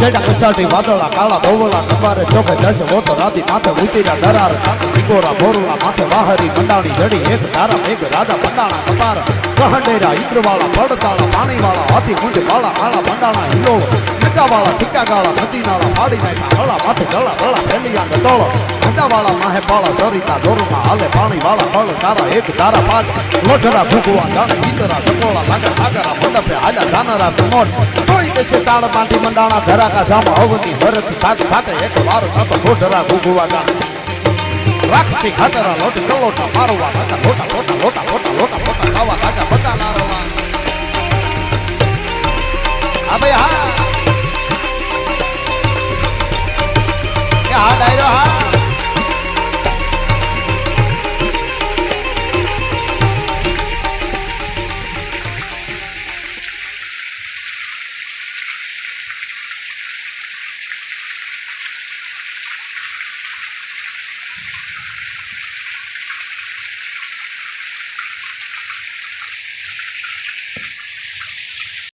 ચેડા કસાટી વાદળા કાળા ધોવળા કપારે ચોકે જશે વોતો રાધી માથે ઉતીરા દરાર ઇકોરા ભોરલા માથે વાહરી મંડાણી જડી એક તારા મેઘ રાજા મંડાણા કપાર કહંડેરા ઇન્દ્રવાળા પડતાળા પાણીવાળા હાથી ગુંજ વાળા માળા મંડાણા હિલો નગાવાળા ઠીકા ગાળા નદીનાળા ફાડી નાખ્યા હળા માથે ગળા ગળા ફેલિયા ગદોળો નગાવાળા માહે પાળા સરિતા દોરમાં હાલે પાણી વાળા હળ તારા એક તારા પાટ લોઢરા ભૂગવા દાણે ગીતરા સકોળા લાગા સાગરા મંડપે હાલ્યા ધાનરા સમોટ જોઈ દેશે તાળ બાંધી મંડાણા ધરાકા સામા અવતી ભરતી ભાગ ભાગે એક વાર થતો લોઢરા ભૂગવા દાણે રાક્ષસી ખાતરા લોટ કલોટા મારવા લાગા લોટા લોટા લોટા